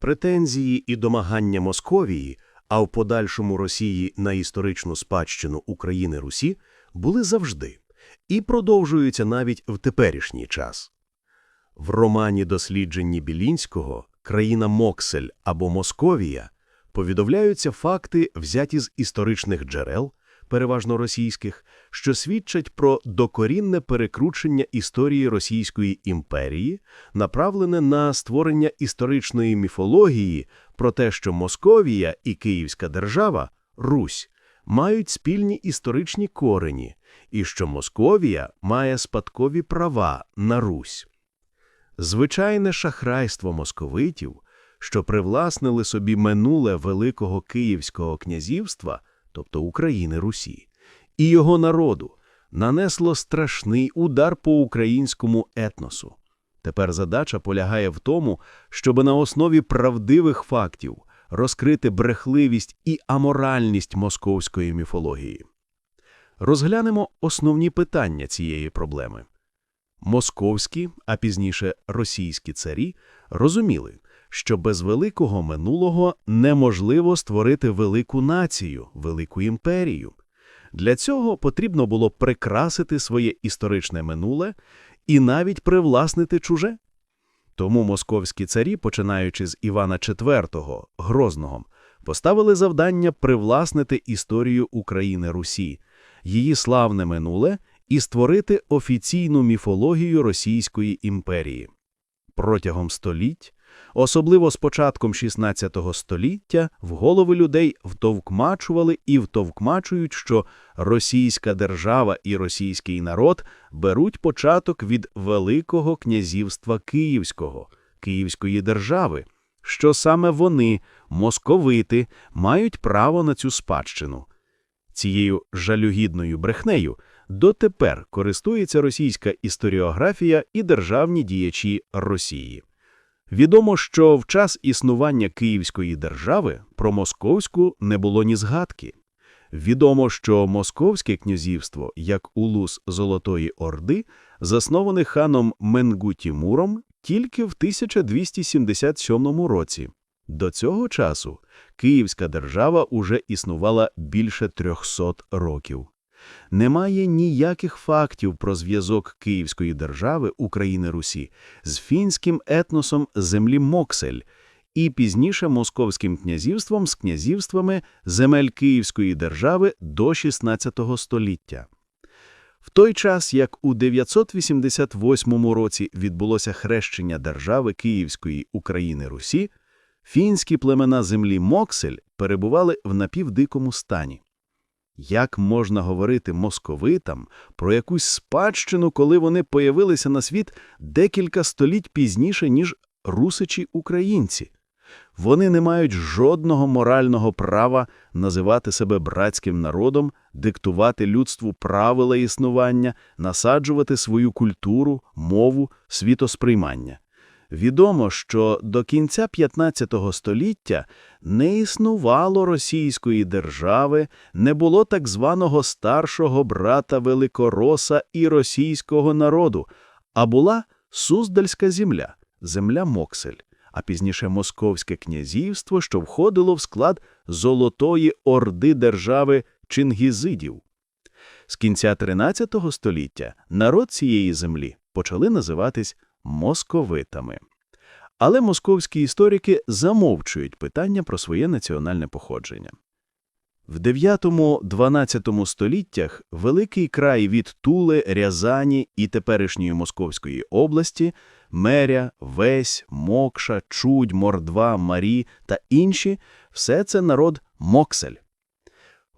Претензії і домагання Московії, а в подальшому Росії на історичну спадщину України Русі були завжди і продовжуються навіть в теперішній час. В романі дослідженні Білінського «Країна Моксель» або «Московія» повідомляються факти, взяті з історичних джерел, переважно російських, що свідчать про докорінне перекручення історії Російської імперії, направлене на створення історичної міфології про те, що Московія і Київська держава, Русь, мають спільні історичні корені, і що Московія має спадкові права на Русь. Звичайне шахрайство московитів, що привласнили собі минуле Великого Київського князівства, тобто України Русі, і його народу, нанесло страшний удар по українському етносу. Тепер задача полягає в тому, щоб на основі правдивих фактів розкрити брехливість і аморальність московської міфології. Розглянемо основні питання цієї проблеми. Московські, а пізніше російські царі розуміли, що без великого минулого неможливо створити велику націю, велику імперію. Для цього потрібно було прикрасити своє історичне минуле і навіть привласнити чуже. Тому московські царі, починаючи з Івана IV Грозного, поставили завдання привласнити історію України Русі, її славне минуле і створити офіційну міфологію Російської імперії. Протягом століть, особливо з початком XVI століття, в голови людей втовкмачували і втовкмачують, що російська держава і російський народ беруть початок від Великого князівства Київського, Київської держави, що саме вони, московити, мають право на цю спадщину. Цією жалюгідною брехнею дотепер користується російська історіографія і державні діячі Росії. Відомо, що в час існування Київської держави про московську не було ні згадки. Відомо, що Московське князівство, як улус Золотої Орди, засноване ханом Менгу Тімуром тільки в 1277 році. До цього часу Київська держава уже існувала більше 300 років. Немає ніяких фактів про зв'язок Київської держави України Русі з фінським етносом землі Моксель і пізніше Московським князівством з князівствами земель Київської держави до XVI століття. В той час, як у 988 році відбулося хрещення держави Київської України Русі, фінські племена землі Моксель перебували в напівдикому стані. Як можна говорити московитам про якусь спадщину, коли вони появилися на світ декілька століть пізніше, ніж русичі українці? Вони не мають жодного морального права називати себе братським народом, диктувати людству правила існування, насаджувати свою культуру, мову, світосприймання. Відомо, що до кінця 15 століття не існувало російської держави, не було так званого старшого брата Великороса і російського народу, а була Суздальська земля, земля Моксель, а пізніше Московське князівство, що входило в склад Золотої Орди держави Чингізидів. З кінця 13 століття народ цієї землі почали називатись московитами. Але московські історики замовчують питання про своє національне походження. В 9-12 століттях великий край від Тули, Рязані і теперішньої Московської області, Меря, Весь, Мокша, Чудь, Мордва, Марі та інші – все це народ Моксель.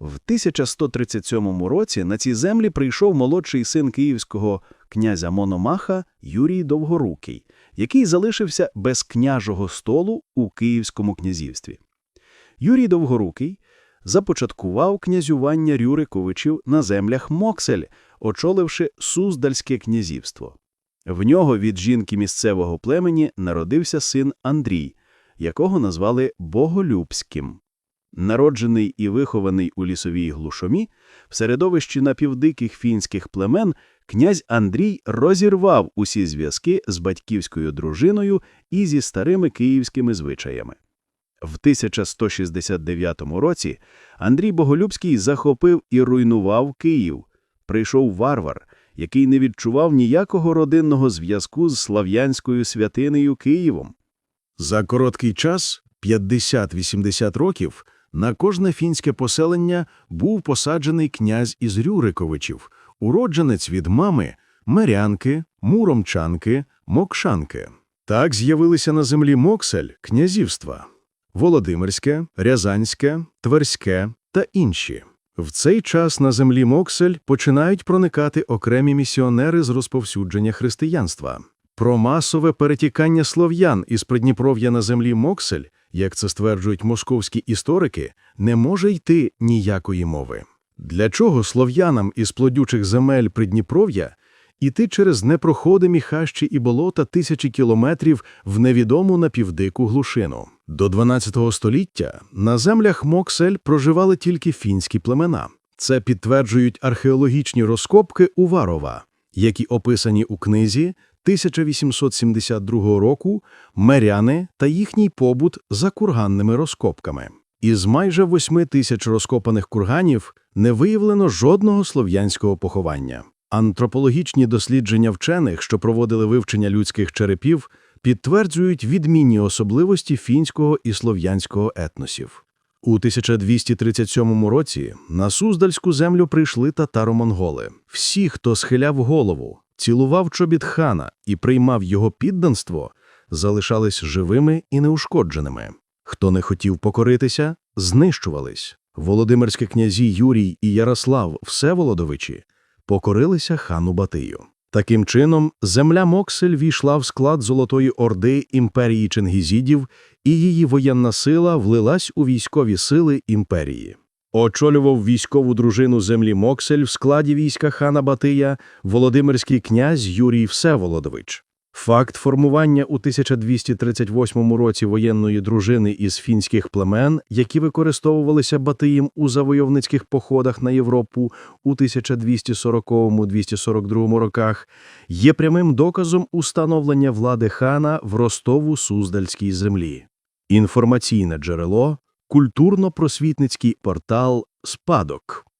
В 1137 році на ці землі прийшов молодший син київського князя Мономаха Юрій Довгорукий, який залишився без княжого столу у Київському князівстві. Юрій Довгорукий започаткував князювання Рюриковичів на землях Моксель, очоливши Суздальське князівство. В нього від жінки місцевого племені народився син Андрій, якого назвали Боголюбським. Народжений і вихований у лісовій глушомі, в середовищі напівдиких фінських племен, князь Андрій розірвав усі зв'язки з батьківською дружиною і зі старими київськими звичаями. В 1169 році Андрій Боголюбський захопив і руйнував Київ. Прийшов варвар, який не відчував ніякого родинного зв'язку з слав'янською святинею Києвом. За короткий час, 50-80 років, на кожне фінське поселення був посаджений князь із Рюриковичів, уродженець від мами, мерянки, муромчанки, мокшанки. Так з'явилися на землі Моксель князівства – Володимирське, Рязанське, Тверське та інші. В цей час на землі Моксель починають проникати окремі місіонери з розповсюдження християнства. Про масове перетікання слов'ян із Придніпров'я на землі Моксель, як це стверджують московські історики, не може йти ніякої мови. Для чого слов'янам із плодючих земель Придніпров'я іти через непроходимі хащі і болота тисячі кілометрів в невідому напівдику глушину? До 12 століття на землях Моксель проживали тільки фінські племена. Це підтверджують археологічні розкопки Уварова, які описані у книзі 1872 року «Меряни та їхній побут за курганними розкопками». Із майже восьми тисяч розкопаних курганів не виявлено жодного слов'янського поховання. Антропологічні дослідження вчених, що проводили вивчення людських черепів, підтверджують відмінні особливості фінського і слов'янського етносів. У 1237 році на Суздальську землю прийшли татаро-монголи. Всі, хто схиляв голову, цілував чобіт хана і приймав його підданство, залишались живими і неушкодженими. Хто не хотів покоритися, знищувались. Володимирські князі Юрій і Ярослав Всеволодовичі покорилися хану Батию. Таким чином, земля Моксель війшла в склад Золотої Орди імперії Чингізідів, і її воєнна сила влилась у військові сили імперії. Очолював військову дружину землі Моксель в складі війська хана Батия Володимирський князь Юрій Всеволодович. Факт формування у 1238 році воєнної дружини із фінських племен, які використовувалися Батиєм у завойовницьких походах на Європу у 1240-242 роках, є прямим доказом установлення влади хана в Ростову-Суздальській землі. Інформаційне джерело – культурно-просвітницький портал «Спадок».